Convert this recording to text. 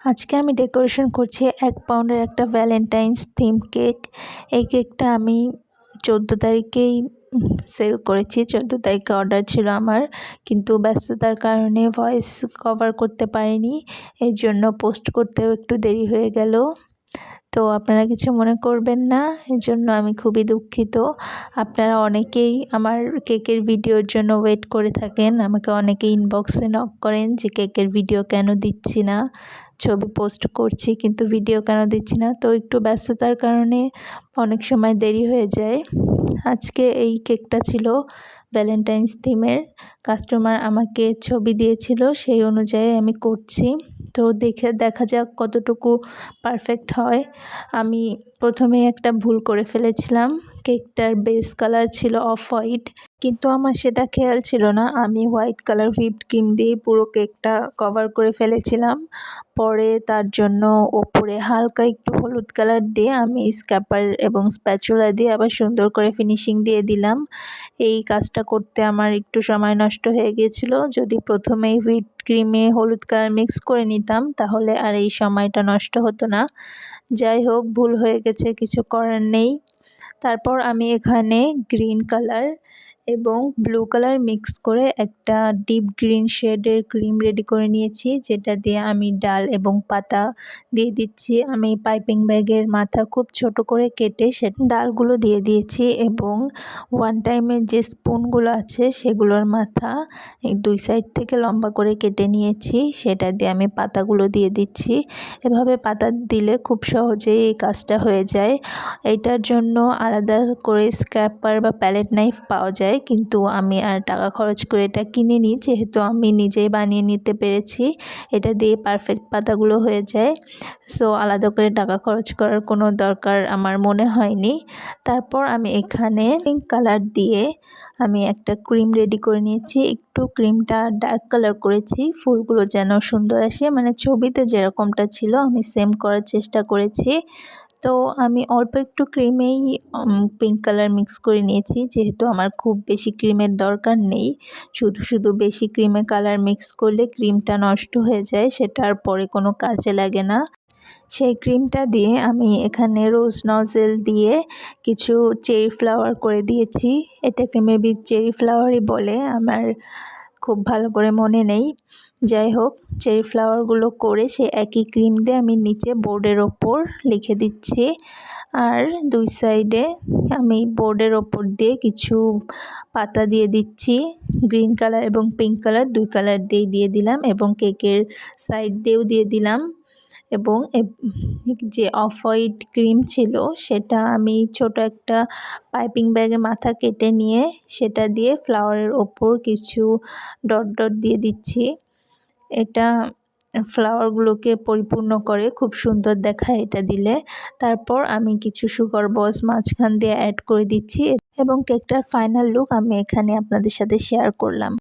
আজকে আমি ডেকোরেশন করছি এক পাউন্ডের একটা ভ্যালেন্টাইন্স থিম কেক। এই কেকটা আমি চোদ্দ তারিখেই সেল করেছি। চোদ্দ তারিখে অর্ডার ছিল আমার, কিন্তু ব্যস্ততার কারণে ভয়েস কভার করতে পারিনি। এর জন্য পোস্ট করতেও একটু দেরি হয়ে গেল। তো আপনারা কিছু মনে করবেন না, এর জন্য আমি খুবই দুঃখিত। আপনারা অনেকেই আমার কেকের ভিডিওর জন্য ওয়েট করে থাকেন। আমাকে অনেকে ইনবক্সে নক করেন যে কেকের ভিডিও কেন দিচ্ছি না। ছবি পোস্ট করছি কিন্তু ভিডিও কেন দিচ্ছি না? তো একটু ব্যস্ততার কারণে অনেক সময় দেরি হয়ে যায়। আজকে এই কেকটা ছিল ভ্যালেন্টাইন্স থিমের কাস্টমার আমাকে ছবি দিয়েছিল, সেই অনুযায়ী আমি করছি। তো দেখে দেখা যাক কতটুকু পারফেক্ট হয়। আমি প্রথমে একটা ভুল করে ফেলেছিলাম। কেকটার বেস কালার ছিল অফ হোয়াইট কিন্তু আমার সেটা খেয়াল ছিল না। আমি হোয়াইট কালার হুইপড ক্রিম দিয়ে পুরো কেকটা কভার করে ফেলেছিলাম। পরে তার জন্য ওপরে হালকা একটু হলুদ কালার দিয়ে আমি স্ক্যাপার এবং স্প্যাচুলা দিয়ে আবার সুন্দর করে ফিনিশিং দিয়ে দিলাম। এই কাজটা করতে আমার একটু সময় নষ্ট হয়ে গিয়েছিল। যদি প্রথমেই হুইপ ক্রিমে হলুদ কালার মিক্স করে নিতাম, তাহলে আর এই সময়টা নষ্ট হতো না। যাই হোক, ভুল হয়ে গেছে, কিছু করার নেই। তারপর আমি এখানে গ্রিন কালার এবং ব্লু কালার মিক্স করে একটা ডিপ গ্রিন শেডের ক্রিম রেডি করে নিয়েছি, যেটা দিয়ে আমি ডাল এবং পাতা দিয়ে দিচ্ছি। আমি পাইপিং ব্যাগের মাথা খুব ছোট করে কেটে সে ডালগুলো দিয়ে দিয়েছি এবং ওয়ান টাইমের যে স্পুনগুলো আছে সেগুলোর মাথা দুই সাইড থেকে লম্বা করে কেটে নিয়েছি, সেটা দিয়ে আমি পাতাগুলো দিয়ে দিচ্ছি। এভাবে পাতা দিলে খুব সহজেই এই কাজটা হয়ে যায়। এটার জন্য আলাদা করে স্ক্র্যাপার বা প্যালেট নাইফ পাওয়া যায়। কিন্তু আমি আর টাকা খরচ করে এটা কিনে নিই যেহেতু আমি নিজেই বানিয়ে নিতে পেরেছি, এটা দিয়ে পারফেক্ট পাতাগুলো হয়ে যায়। সো আলাদা করে টাকা খরচ করার কোনো দরকার আমার মনে হয়নি। তারপর আমি এখানে পিঙ্ক কালার দিয়ে আমি একটা ক্রিম রেডি করে নিয়েছি। একটু ক্রিমটা ডার্ক কালার করেছি, ফুলগুলো যেন সুন্দর আসে। মানে ছবিতে যেরকমটা ছিল, আমি সেম করার চেষ্টা করেছি। তো আমি অল্প একটু ক্রিমেই পিঙ্ক কালার মিক্স করে নিয়েছি। যেহেতু আমার খুব বেশি ক্রিমের দরকার নেই, শুধু শুধু বেশি ক্রিমে কালার মিক্স করলে ক্রিমটা নষ্ট হয়ে যায় সেটার পরে কোনো কাজে লাগে না। সেই ক্রিমটা দিয়ে আমি এখানে রোজ নজেল দিয়ে কিছু চেরি ফ্লাওয়ার করে দিয়েছি। এটাকে মেবি চেরি ফ্লাওয়ারই বলে আমার খুব ভালো করে মনে নেই। যাই হোক, চেরি ফ্লাওয়ারগুলো করে সে একই ক্রিম দিয়ে আমি নিচে বোর্ডের ওপর লিখে দিচ্ছি। আর দুই সাইডে আমি বোর্ডের ওপর দিয়ে কিছু পাতা দিয়ে দিচ্ছি। গ্রিন কালার এবং পিঙ্ক কালার দুই কালার দিয়ে দিয়ে দিলাম এবং কেকের সাইড দিয়েও দিয়ে দিলাম। এবং যে অফ হোয়াইট ক্রিম ছিল সেটা আমি ছোট একটা পাইপিং ব্যাগে মাথা কেটে নিয়ে সেটা দিয়ে ফ্লাওয়ারের ওপর কিছু ডট ডট দিয়ে দিচ্ছি। এটা ফ্লাওয়ারগুলোকে পরিপূর্ণ করে খুব সুন্দর দেখায় এটা দিলে। তারপর আমি কিছু সুগার বস মাঝখান দিয়ে অ্যাড করে দিচ্ছি এবং কেকটার ফাইনাল লুক আমি এখানে আপনাদের সাথে শেয়ার করলাম।